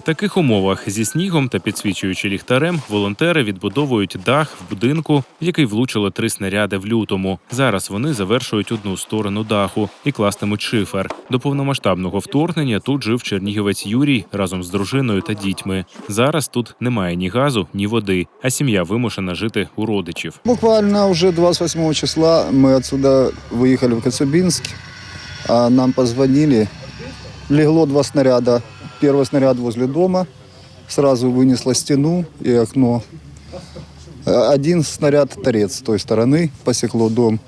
В таких умовах зі снігом та підсвічуючи ліхтарем, волонтери відбудовують дах в будинку, в який влучило три снаряди в лютому. Зараз вони завершують одну сторону даху і кластимуть шифер. До повномасштабного вторгнення тут жив чернігівець Юрій разом з дружиною та дітьми. Зараз тут немає ні газу, ні води, а сім'я вимушена жити у родичів. Буквально уже 28 числа мы отсюда выехали в Коцюбинск, а нам позвонили. Легло два снаряда. Первый снаряд возле дома, сразу вынесло стену и окно. А Один снаряд торец с той стороны посекло дом.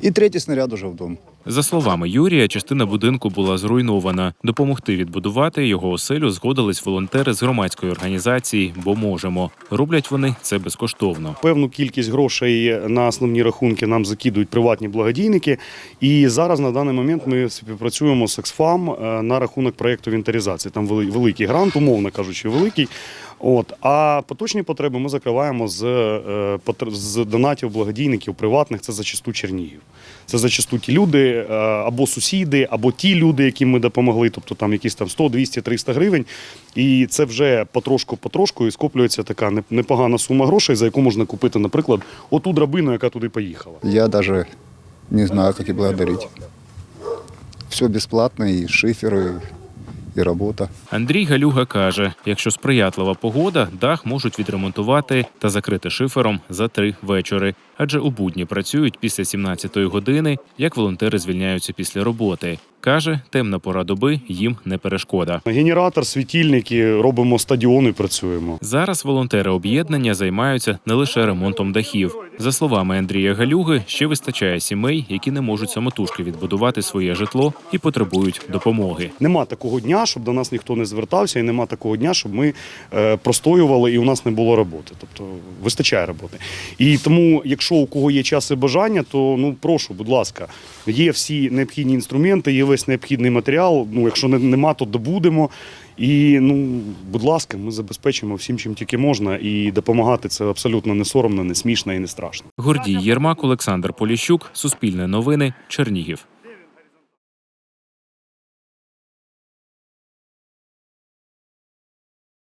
И третий снаряд уже в дом. За словами Юрія, частина будинку була зруйнована. Допомогти відбудувати його оселю згодились волонтери з громадської організації, бо можемо. Роблять вони це безкоштовно. Певну кількість грошей на основні рахунки нам закидують приватні благодійники. І зараз на даний момент ми співпрацюємо з Оксфам е, на рахунок проєкту інвентаризації. Там великий грант, умовно кажучи, великий. От а поточні потреби ми закриваємо з, е, з донатів благодійників приватних. Це зачасту Чернігів. Це зачасту ті люди е, або сусіди, або ті люди, яким ми допомогли, тобто там якісь там 100, 200, 300 гривень. І це вже потрошку-потрошку і скоплюється така непогана сума грошей, за яку можна купити, наприклад, оту драбину, яка туди поїхала. Я даже не знаю, как и благодарить. Все бесплатно, и шифер, и, робота. Андрій Галюга каже: якщо сприятлива погода, дах можуть відремонтувати та закрити шифером за три вечори. Адже у будні працюють після 17-ї години, як волонтери звільняються після роботи. Каже, темна пора доби їм не перешкода. Генератор, світильники, робимо стадіони, працюємо. Зараз волонтери об'єднання займаються не лише ремонтом дахів. За словами Андрія Галюги, ще вистачає сімей, які не можуть самотужки відбудувати своє житло і потребують допомоги. Нема такого дня, щоб до нас ніхто не звертався, і нема такого дня, щоб ми е, простоювали і у нас не було роботи. Тобто вистачає роботи. І тому, якщо у кого є час і бажання, то ну прошу, будь ласка, є всі необхідні інструменти, є весь необхідний матеріал. Ну, якщо не, нема, то добудемо. І ну, будь ласка, ми забезпечимо всім, чим тільки можна, і допомагати це абсолютно не соромно, не смішно і не страшно. Гордій Єрмак, Олександр Поліщук, Суспільне новини, Чернігів.